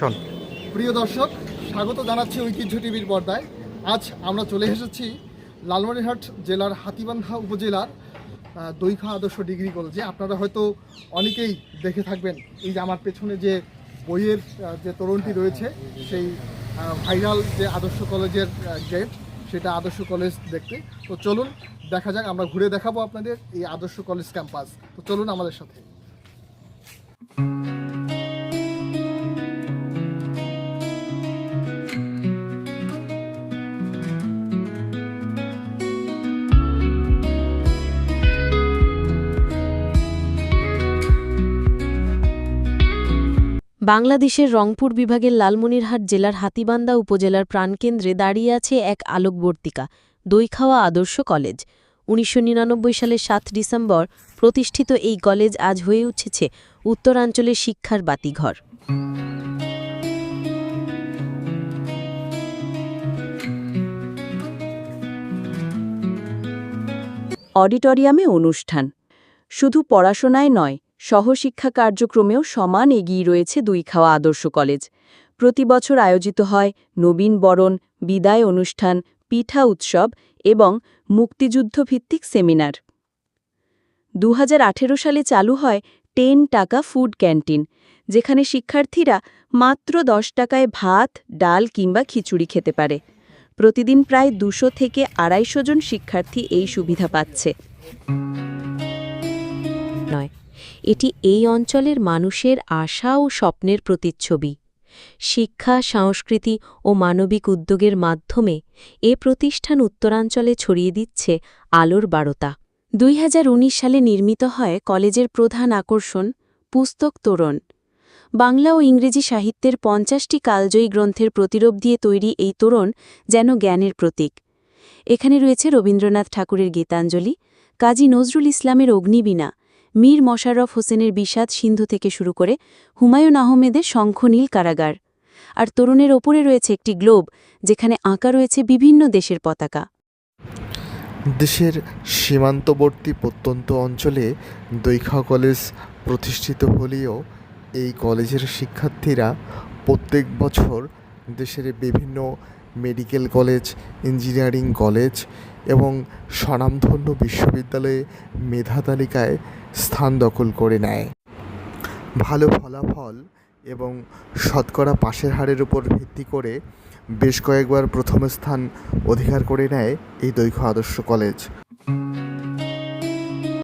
চল। প্রিয় দর্শক, স্বাগত জানাচ্ছি ঐতিহ্য টিভির পর্দায়। আজ আমরা চলে এসেছি লালমনিরহাট জেলার হাতিবান্ধা উপজেলার দৈখা আদর্শ ডিগ্রি কলেজে। আপনারা হয়তো অনেকেই দেখে থাকবেন এই যে আমার পেছনে যে বইয়ের যে তরুণটি রয়েছে, সেই ভাইরাল যে আদর্শ কলেজের গেট সেটা আদর্শ কলেজ দেখতে। তো চলুন, দেখা যাক, আমরা ঘুরে দেখাবো আপনাদের এই আদর্শ কলেজ ক্যাম্পাস। তো চলুন আমাদের সাথে। বাংলাদেশের রংপুর বিভাগের লালমনিরহাট জেলার হাতীবান্দা উপজেলার প্রাণকেন্দ্রে দাঁড়িয়ে আছে এক আলোকবর্তিকা, দইখাওয়া আদর্শ কলেজ। উনিশশো নিরানব্বই সালের সাত ডিসেম্বর প্রতিষ্ঠিত এই কলেজ আজ হয়ে উঠেছে উত্তরাঞ্চলের শিক্ষার বাতিঘর। অডিটোরিয়ামে অনুষ্ঠান। শুধু পড়াশোনায় নয় সহশিক্ষা কার্যক্রমেও সমান এগিয়ে রয়েছে দুই খাওয়া আদর্শ কলেজ। প্রতি বছর আয়োজিত হয় নবীন বরণ, বিদায় অনুষ্ঠান, পিঠা উৎসব এবং মুক্তিযুদ্ধভিত্তিক সেমিনার। দু হাজার আঠেরো সালে চালু হয় টেন টাকা ফুড ক্যান্টিন, যেখানে শিক্ষার্থীরা মাত্র দশ টাকায় ভাত, ডাল কিংবা খিচুড়ি খেতে পারে। প্রতিদিন প্রায় দুশো থেকে আড়াইশো জন শিক্ষার্থী এই সুবিধা পাচ্ছে। এটি এই অঞ্চলের মানুষের আশা ও স্বপ্নের প্রতিচ্ছবি। শিক্ষা, সংস্কৃতি ও মানবিক উদ্যোগের মাধ্যমে এ প্রতিষ্ঠান উত্তরাঞ্চলে ছড়িয়ে দিচ্ছে আলোর বারতা। দুই হাজার উনিশ সালে নির্মিত হয় কলেজের প্রধান আকর্ষণ পুস্তক তোরণ। বাংলা ও ইংরেজি সাহিত্যের পঞ্চাশটি কালজয়ী গ্রন্থের প্রতিরূপ দিয়ে তৈরি এই তোরণ যেন জ্ঞানের প্রতীক। এখানে রয়েছে রবীন্দ্রনাথ ঠাকুরের গীতাঞ্জলি, কাজী নজরুল ইসলামের অগ্নিবীণা মীর মশাররফ হোসেনের বিষাদ সিন্ধু থেকে শুরু করে হুমায়ুন আহমেদের শঙ্খনীল কারাগার। আর তরুণের ওপরে রয়েছে একটি গ্লোব, যেখানে আঁকা রয়েছে বিভিন্ন দেশের পতাকা। দেশের সীমান্তবর্তী প্রত্যন্ত অঞ্চলে দৈখা কলেজ প্রতিষ্ঠিত হলেও এই কলেজের শিক্ষার্থীরা প্রত্যেক বছর দেশের বিভিন্ন মেডিকেল কলেজ, ইঞ্জিনিয়ারিং কলেজ এবং স্বনামধন্য বিশ্ববিদ্যালয়ে মেধা তালিকায় স্থান দখল করে নেয়। ভালো ফলাফল এবং শতকরা পাশের হারের উপর ভিত্তি করে বেশ কয়েকবার প্রথম স্থান অধিকার করে নেয় এই দৈর্ঘ্য আদর্শ কলেজ।